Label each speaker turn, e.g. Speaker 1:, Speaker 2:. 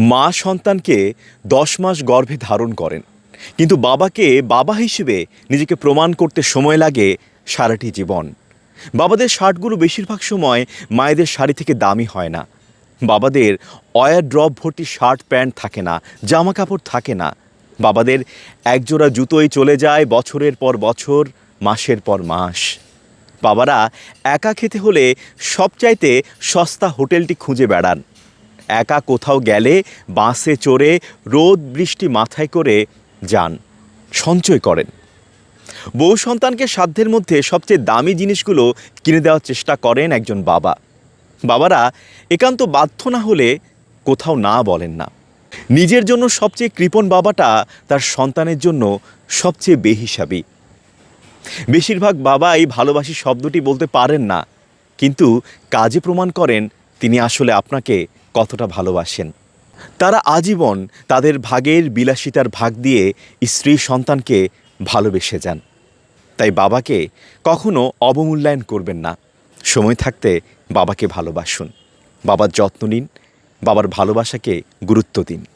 Speaker 1: মা সন্তানকে দশ মাস গর্ভে ধারণ করেন। কিন্তু বাবাকে বাবা হিসেবে নিজেকে প্রমাণ করতে সময় লাগে সারাটি জীবন। বাবাদের শার্টগুলো বেশিরভাগ সময় মায়েদের শাড়ি থেকে দামি হয় না। বাবাদের অয়ার ড্রপ ভর্তি শার্ট প্যান্ট থাকে না জামা কাপড় থাকে না। বাবাদের একজোড়া জুতোই চলে যায় বছরের পর বছর, মাসের পর মাস। বাবারা একা খেতে হলে সবচাইতে সস্তা হোটেলটি খুঁজে বেড়ান। একা কোথাও গেলে, বাসে চড়ে, রোদ বৃষ্টি মাথায় করে যান, সঞ্চয় করেন। বউ সন্তানকে সাধ্যের মধ্যে সবচেয়ে দামি জিনিসগুলো কিনে দেওয়ার চেষ্টা করেন একজন বাবা। বাবারা একান্ত বাধ্য না হলে কোথাও না বলেন না। নিজের জন্য সবচেয়ে কৃপণ বাবাটা তার সন্তানের জন্য সবচেয়ে বেহিসাবি। বেশিরভাগ বাবাই ভালোবাসি শব্দটি বলতে পারেন না, কিন্তু কাজে প্রমাণ করেন তিনি আসলে আপনাকে কতটা ভালোবাসেন। তারা আজীবন তাদের ভাগের বিলাসিতার ভাগ দিয়ে স্ত্রী সন্তানকে ভালোবেসে যান। তাই বাবাকে কখনো অবমূল্যায়ন করবেন না। সময় থাকতে বাবাকে ভালোবাসুন। বাবার যত্ন নিন। বাবার ভালোবাসাকে গুরুত্ব দিন।